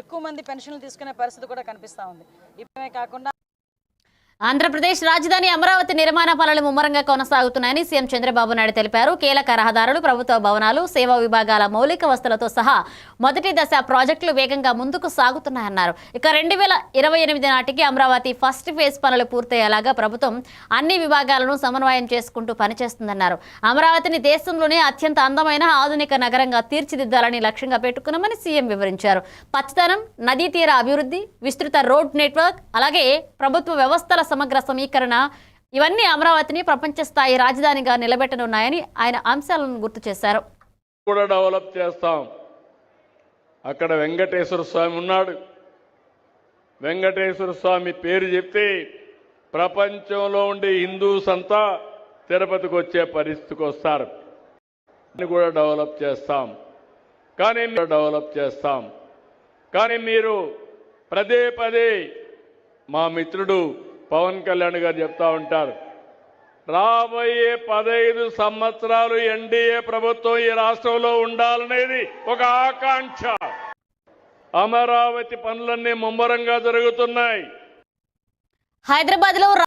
ఎక్కువ మంది పెన్షన్లు తీసుకునే పరిస్థితి కూడా కనిపిస్తూ ఉంది. ఇప్పుడే కాకుండా ఆంధ్రప్రదేశ్ రాజధాని అమరావతి నిర్మాణ పనులు ముమ్మరంగా కొనసాగుతున్నాయని సీఎం చంద్రబాబు నాయుడు తెలిపారు. కీలక రహదారులు ప్రభుత్వ భవనాలు సేవా విభాగాల మౌలిక వసతులతో సహా మొదటి దశ ప్రాజెక్టులు వేగంగా ముందుకు సాగుతున్నాయన్నారు. ఇక రెండు వేల ఇరవై ఎనిమిది నాటికి అమరావతి ఫస్ట్ ఫేజ్ పనులు పూర్తయ్యేలాగా ప్రభుత్వం అన్ని విభాగాలను సమన్వయం చేసుకుంటూ పనిచేస్తుందన్నారు. అమరావతిని దేశంలోనే అత్యంత అందమైన ఆధునిక నగరంగా తీర్చిదిద్దాలని లక్ష్యంగా పెట్టుకున్నామని సీఎం వివరించారు. పచ్చదనం నదీ తీర అభివృద్ధి విస్తృత రోడ్ నెట్వర్క్ అలాగే ప్రభుత్వ వ్యవస్థల సమగ్ర సమీకరణ ఇవన్నీ అమరావతిని ప్రపంచ స్థాయి రాజధానిగా నిలబెట్టనున్నాయని ఆయన అంశాలను గుర్తు చేశారు. కూడా డెవలప్ చేస్తాం. అక్కడ వెంకటేశ్వర స్వామి ఉన్నాడు. వెంకటేశ్వర స్వామి పేరు చెప్తే ప్రపంచంలో ఉండే హిందూస్ అంతా తిరుపతికి వచ్చే పరిస్థితికి వస్తారు. కూడా డెవలప్ చేస్తాం. కానీ డెవలప్ చేస్తాం. కానీ మీరు పదే పదే మా మిత్రుడు పవన్ కళ్యాణ్ గారు చెప్తా ఉంటారు. రాబోయే పదహైదు సంవత్సరాలు ఎన్డీఏ ప్రభుత్వం ఈ రాష్ట్రంలో ఉండాలనేది ఒక ఆకాంక్ష. అమరావతి పనులన్నీ ముమ్మరంగా జరుగుతున్నాయి. హైదరాబాద్లో